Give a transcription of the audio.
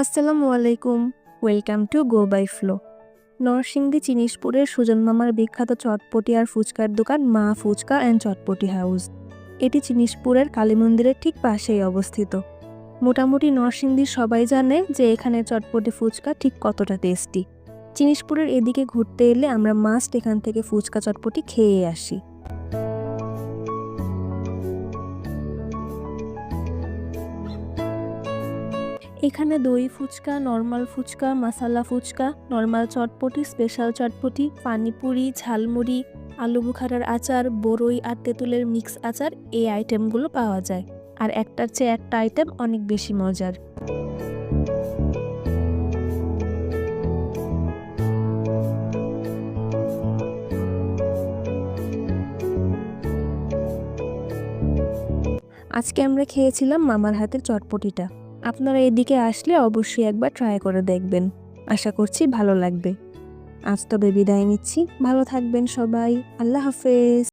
আসসালামু আলাইকুম welcome to go by flow. Narsingdi চিনিসপুরের Sujan মামার বিখ্যাত চটপটি আর ফুচকার দোকান মা ফুচকা অ্যান্ড চটপটি হাউস। এটি চিনিসপুরের কালী মন্দিরের ঠিক পাশেই অবস্থিত। মোটামুটি নরসিংদীর সবাই জানে যে এখানে চটপটি ফুচকা ঠিক কতটা টেস্টি। চিনিসপুরের এদিকে ঘুরতে এলে আমরা মাস্ট এখান থেকে ফুচকা চটপটি খেয়ে আসি। এখানে দই ফুচকা নর্মাল ফুচকা মশালা ফুচকা নর্মাল চটপটি স্পেশাল চটপটি, পানিপুরি, ঝালমুড়ি, আলু বুখারার আচার বড়ই আর তেঁতুলের মিক্স আচার এই আইটেমগুলো পাওয়া যায়। আর একটার চেয়ে একটা আইটেম অনেক বেশি মজার। আজকে আমরা খেয়েছিলাম মামার হাতের চটপটিটা। আপনারা এদিকে আসলে অবশ্যই একবার ট্রাই করে দেখবেন। আশা করছি ভালো লাগবে। আজ তবে বিদায় নিচ্ছি। ভালো থাকবেন সবাই। আল্লাহ হাফেজ।